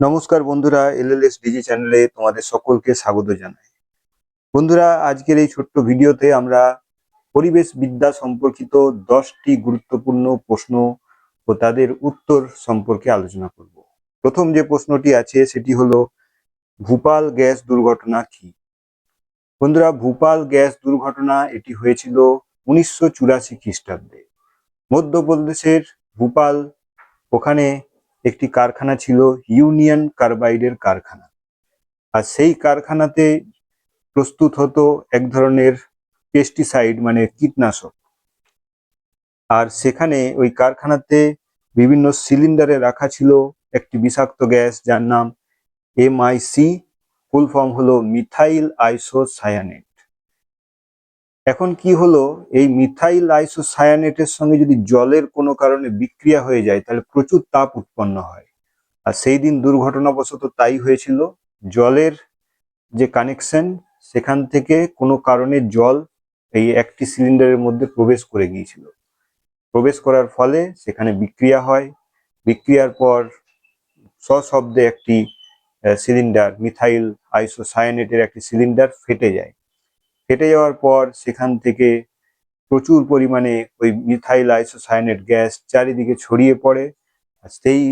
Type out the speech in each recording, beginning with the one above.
নমস্কার বন্ধুরা, এলএলএস ডিজি চ্যানেলে তোমাদের সকলকে স্বাগত জানাই। বন্ধুরা, আজকের এই ছোট্ট ভিডিওতে আমরা পরিবেশ বিদ্যা সম্পর্কিত দশটি গুরুত্বপূর্ণ প্রশ্ন ও তাদের উত্তর সম্পর্কে আলোচনা করব। প্রথম যে প্রশ্নটি আছে, সেটি হলো, ভূপাল গ্যাস দুর্ঘটনা কি? বন্ধুরা, ভূপাল গ্যাস দুর্ঘটনা এটি হয়েছিল উনিশশো চুরাশি খ্রিস্টাব্দে। মধ্যপ্রদেশের ভূপাল, ওখানে একটি কারখানা ছিল ইউনিয়ন কার্বাইডের কারখানা। আর সেই কারখানাতে প্রস্তুত হতো এক ধরনের পেস্টিসাইড মানে কীটনাশক। আর সেখানে ওই কারখানাতে বিভিন্ন সিলিন্ডারে রাখা ছিল একটি বিষাক্ত গ্যাস যার নাম এমআইসি ফুল ফর্ম হলো মিথাইল আইসোসায়ানেট এখন কি হলো? এই মিথাইল আইসোসায়ানেটের সঙ্গে যদি জলের কোনো কারণে বিক্রিয়া হয়ে যায়, তাহলে প্রচুর তাপ উৎপন্ন হয়। আর সেই দিন দুর্ঘটনাবশত তাই হয়েছিল, জলের যে কানেকশন, সেখান থেকে কোনো কারণে জল এই একটি সিলিন্ডারের মধ্যে প্রবেশ করে গিয়েছিল। প্রবেশ করার ফলে সেখানে বিক্রিয়া হয়। বিক্রিয়ার পর সশব্দে একটি সিলিন্ডার, মিথাইল আইসোসায়ানেটের একটি সিলিন্ডার ফেটে যায়। ফেটে যাওয়ার পর সেখান থেকে প্রচুর পরিমাণে ওই মিথাইল আইসোসায়ানেট গ্যাস চারিদিকে ছড়িয়ে পড়ে। সেই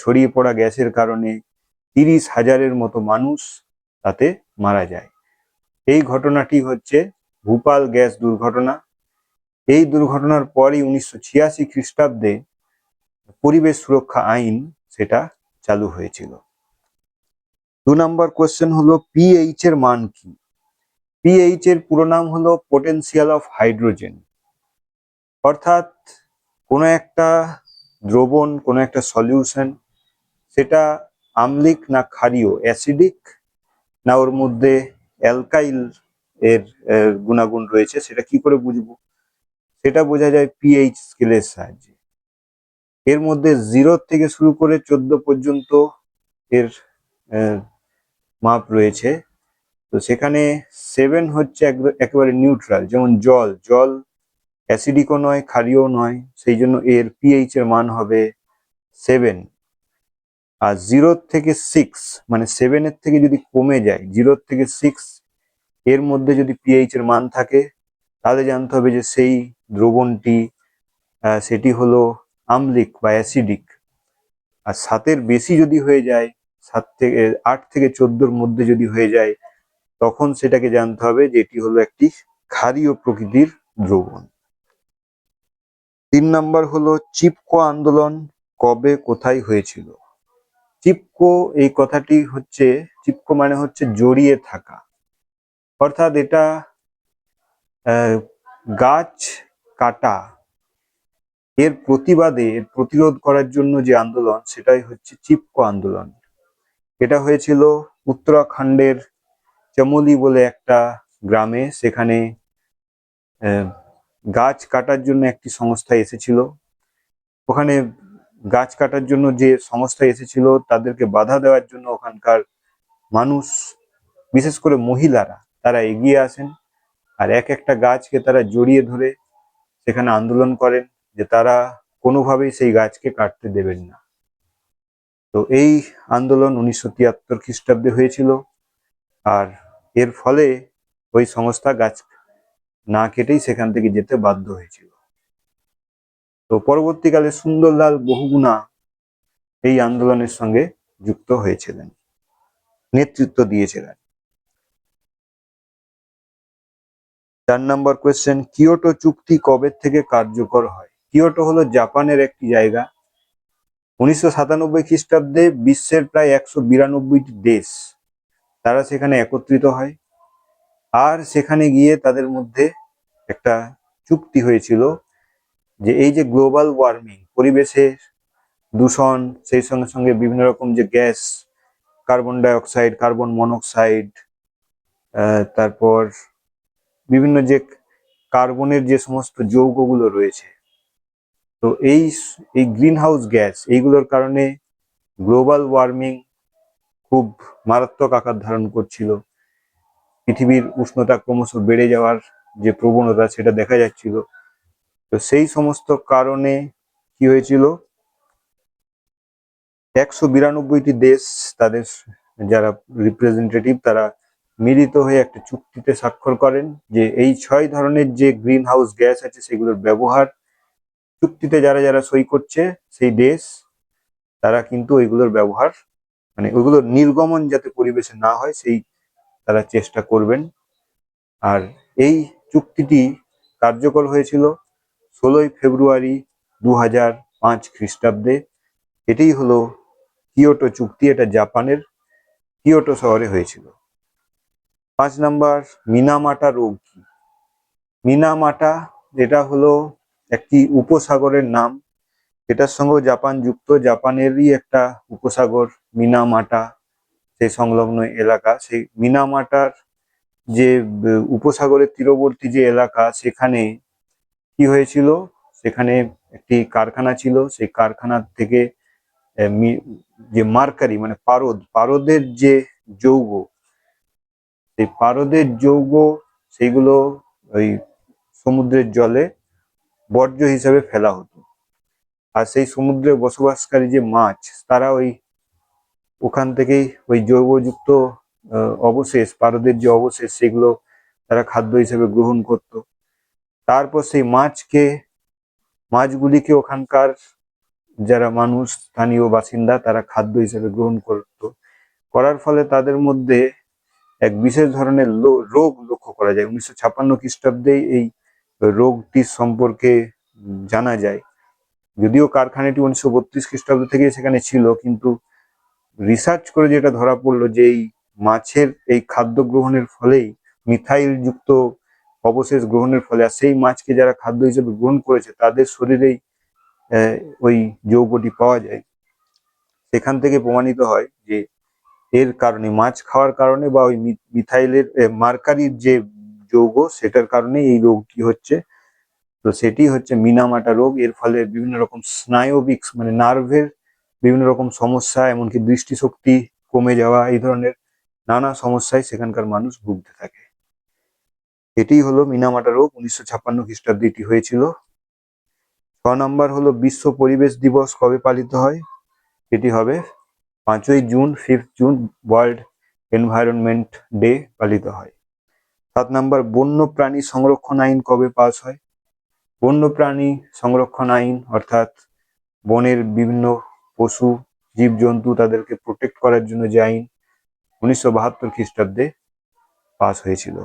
ছড়িয়ে পড়া গ্যাসের কারণে তিরিশ হাজারের মতো মানুষ তাতে মারা যায়। এই ঘটনাটি হচ্ছে ভূপাল গ্যাস দুর্ঘটনা। এই দুর্ঘটনার পরই উনিশশো ছিয়াশি খ্রিস্টাব্দে পরিবেশ সুরক্ষা আইন সেটা চালু হয়েছিল। দু নম্বর কোশ্চেন হলো পিএইচ এর মান কি? পিএইচ এর পুরো নাম হলো পোটেনশিয়াল অফ হাইড্রোজেন অর্থাৎ কোনো একটা দ্রবণ, কোনো একটা সলিউশন সেটা আম্লিক না ক্ষারীয় অ্যাসিডিক না ওর মধ্যে অ্যালকাইল এর গুণাগুণ রয়েছে, সেটা কি করে বুঝব? সেটা বোঝা যায় পিএইচ স্কেলের সাহায্যে। এর মধ্যে জিরো থেকে শুরু করে চোদ্দ পর্যন্ত এর মাপ রয়েছে। তো সেখানে সেভেন হচ্ছে এক- একেবারে নিউট্রাল যেমন জল জল অ্যাসিডিকও নয়, ক্ষারীয় নয়, সেই জন্য এর পিএইচ এর মান হবে সেভেন আর জিরো থেকে সিক্স মানে সেভেনের থেকে যদি কমে যায় জিরো থেকে সিক্স এর মধ্যে যদি পিএইচ এর মান থাকে, তাহলে জানতে হবে যে সেই দ্রবণটি সেটি হলো আম্লিক বা অ্যাসিডিক আর সাতের বেশি যদি হয়ে যায়, সাত থেকে, আট থেকে চোদ্দোর মধ্যে যদি হয়ে যায় তখন সেটাকে জানতে হবে যে এটি হলো একটি ক্ষারীয় প্রকৃতির দ্রবণ। তিন নম্বর হলো চিপকো আন্দোলন কবে কোথায় হয়েছিল? চিপকো, এই কথাটি হচ্ছে, চিপকো মানে হচ্ছে জড়িয়ে থাকা। অর্থাৎ এটা গাছ কাটা, এর প্রতিবাদে, এর প্রতিরোধ করার জন্য যে আন্দোলন, সেটাই হচ্ছে চিপকো আন্দোলন। এটা হয়েছিল উত্তরাখণ্ডের চমোলি বলে একটা গ্রামে সেখানে গাছ কাটার জন্য একটি সংস্থা এসেছিল। ওখানে গাছ কাটার জন্য যে সংস্থা এসেছিল, তাদেরকে বাধা দেওয়ার জন্য ওখানকার মানুষ, বিশেষ করে মহিলারা, তারা এগিয়ে আসেন আর এক একটা গাছকে তারা জড়িয়ে ধরে সেখানে আন্দোলন করেন যে তারা কোনোভাবেই সেই গাছকে কাটতে দেবেন না। তো এই আন্দোলন উনিশশো তিয়াত্তর খ্রিস্টাব্দে হয়েছিল। আর এর ফলে ওই সংস্থা গাছ না কেটেই সেখান থেকে যেতে বাধ্য হয়েছিল। তো পরবর্তীকালে সুন্দরলাল বহুগুণা এই আন্দোলনের সঙ্গে যুক্ত হয়েছিলেন, নেতৃত্ব দিয়েছিলেন। চার নম্বর কোয়েশ্চেন কিয়োটো চুক্তি কবে থেকে কার্যকর হয়? কিয়োটো হলো জাপানের একটি জায়গা। উনিশশো সাতানব্বই খ্রিস্টাব্দে বিশ্বের প্রায় একশো বিরানব্বইটি দেশ তারা সেখানে একত্রিত হয়। আর সেখানে গিয়ে তাদের মধ্যে একটা চুক্তি হয়েছিল যে এই যে গ্লোবাল ওয়ার্মিং, পরিবেশের দূষণ, সেই সঙ্গে সঙ্গে বিভিন্ন রকম যে gas, carbon dioxide, carbon monoxide তারপর বিভিন্ন যে কার্বনের যে সমস্ত যৌগগুলো রয়েছে। তো এই এই গ্রিন হাউস গ্যাস, এইগুলোর কারণে গ্লোবাল ওয়ার্মিং খুব মারাত্মক আকার ধারণ করছিল। পৃথিবীর উষ্ণতা ক্রমশ বেড়ে যাওয়ার যে প্রবণতা সেটা দেখা যাচ্ছিল। তো সেই সমস্ত কারণে কি হয়েছিল? একশো বিরানব্বইটি দেশ তাদের যারা রিপ্রেজেন্টেটিভ তারা মিলিত হয়ে একটা চুক্তিতে স্বাক্ষর করেন যে এই ছয় ধরনের যে গ্রিন হাউস গ্যাস আছে সেগুলোর ব্যবহার চুক্তিতে যারা যারা সই করছে সেই দেশ, তারা কিন্তু ওইগুলোর ব্যবহার মানে ওইগুলোর নির্গমন যাতে পরিবেশে না হয়, সেই তারা চেষ্টা করবেন। আর এই চুক্তিটি কার্যকর হয়েছিল ষোলোই ফেব্রুয়ারি দু হাজার পাঁচ খ্রিস্টাব্দে। এটাই হলো কিয়োটো চুক্তি, এটা জাপানের কিয়োটো শহরে হয়েছিল। পাঁচ নাম্বার, মিনামাটা রোগ কি? মিনামাটা এটা হলো একটি উপসাগরের নাম। এটার সঙ্গেও জাপান যুক্ত। জাপানেরই একটা উপসাগর, মিনামাটা, সেই সংলগ্ন এলাকা। সেই মিনামাটার যে উপসাগরের তীরবর্তী যে এলাকা, সেখানে কি হয়েছিল? সেখানে একটি কারখানা ছিল। সেই কারখানার থেকে যে মার্কারি মানে পারদ, পারদের যে যৌগ, সেই পারদের যৌগ, সেইগুলো ওই সমুদ্রের জলে বর্জ্য হিসাবে ফেলা হতো। আর সেই সমুদ্রে বসবাসকারী যে মাছ, তারা ওই ওখান থেকেই ওই জৈবযুক্ত অবশেষ, পারদের যে অবশেষ, সেগুলো তারা খাদ্য হিসেবে গ্রহণ করত। তারপর সেই মাছকে, মাছগুলিকে ওখানকার যারা মানুষ, স্থানীয় বাসিন্দা, তারা খাদ্য হিসেবে গ্রহণ করত। করার ফলে তাদের মধ্যে এক বিশেষ ধরনের রোগ লক্ষ্য করা যায়। উনিশশো ছাপ্পান্ন খ্রিস্টাব্দে এই রোগটির সম্পর্কে জানা যায়। যদিও কারখানাটি উনিশশো বত্রিশ খ্রিস্টাব্দ থেকে সেখানে ছিল, কিন্তু রিসার্চ করে যেটা ধরা পড়ল যে এই মাছের এই খাদ্য গ্রহণের ফলেই মিথাইল যুক্ত অবশেষ গ্রহণের ফলে, আর সেই মাছকে যারা খাদ্য হিসেবে গ্রহণ করেছে তাদের শরীরেই ওই যৌগটি পাওয়া যায়। সেখান থেকে প্রমাণিত হয় যে এর কারণে, মাছ খাওয়ার কারণে বা ওই মিথাইলের মার্কারির যে যৌগ, সেটার কারণে এই রোগটি হচ্ছে। তো সেটি হচ্ছে মিনামাটা রোগ। এর ফলে বিভিন্ন রকম স্নায়বিক মানে নার্ভের বিভিন্ন রকম সমস্যা, এমনকি দৃষ্টিশক্তি কমে যাওয়া, এই ধরনের নানা সমস্যায় সেখানকার মানুষ ভুগতে থাকে। এটি হলো মিনামাটা রোগ, উনিশশো ছাপ্পান্ন খ্রিস্টাব্দে এটি হয়েছিল। ছ নম্বর হলো বিশ্ব পরিবেশ দিবস কবে পালিত হয়? এটি হবে পাঁচই June, fifth June, world environment day পালিত হয়। সাত নম্বর বন্য প্রাণী সংরক্ষণ আইন কবে পাস হয়? বন্য প্রাণী সংরক্ষণ আইন, অর্থাৎ বনের বিভিন্ন পশু, জীবজন্তু তাদেরকে প্রোটেক্ট করার জন্য যে আইন উনিশশো বাহাত্তর খ্রিস্টাব্দে পাস হয়েছিল।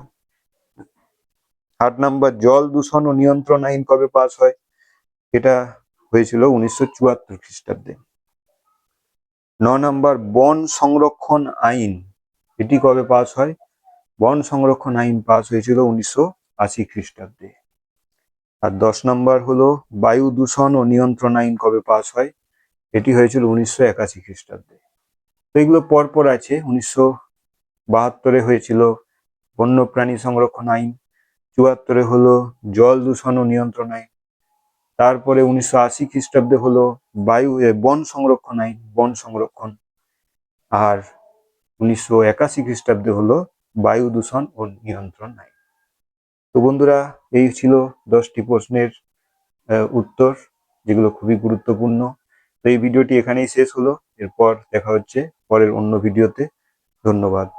আট নম্বর, জল দূষণ ও নিয়ন্ত্রণ আইন কবে পাস হয়? এটা হয়েছিল উনিশশো চুয়াত্তর খ্রিস্টাব্দে। ন নম্বর, বন সংরক্ষণ আইন, এটি কবে পাস হয়? বন সংরক্ষণ আইন পাস হয়েছিল উনিশশো আশি খ্রিস্টাব্দে। আর দশ নম্বর হলো বায়ু দূষণ ও নিয়ন্ত্রণ আইন কবে পাস হয়? এটি হয়েছিল উনিশশো একাশি খ্রিস্টাব্দে। তো এগুলো পরপর আছে। উনিশশো বাহাত্তরে হয়েছিল বন্যপ্রাণী সংরক্ষণ আইন। চুয়াত্তরে হলো জল দূষণ ও নিয়ন্ত্রণ আইন। তারপরে উনিশশো আশি খ্রিস্টাব্দে হলো বায়ু বন সংরক্ষণ আইন, বন সংরক্ষণ। আর উনিশশো একাশি খ্রিস্টাব্দে হলো বায়ু দূষণ ও নিয়ন্ত্রণ আইন। তো বন্ধুরা, এই ছিল দশটি প্রশ্নের উত্তর, যেগুলো খুবই গুরুত্বপূর্ণ। তো এই ভিডিওটি এখানেই শেষ হলো। এরপর দেখা হচ্ছে পরের অন্য ভিডিওতে। ধন্যবাদ।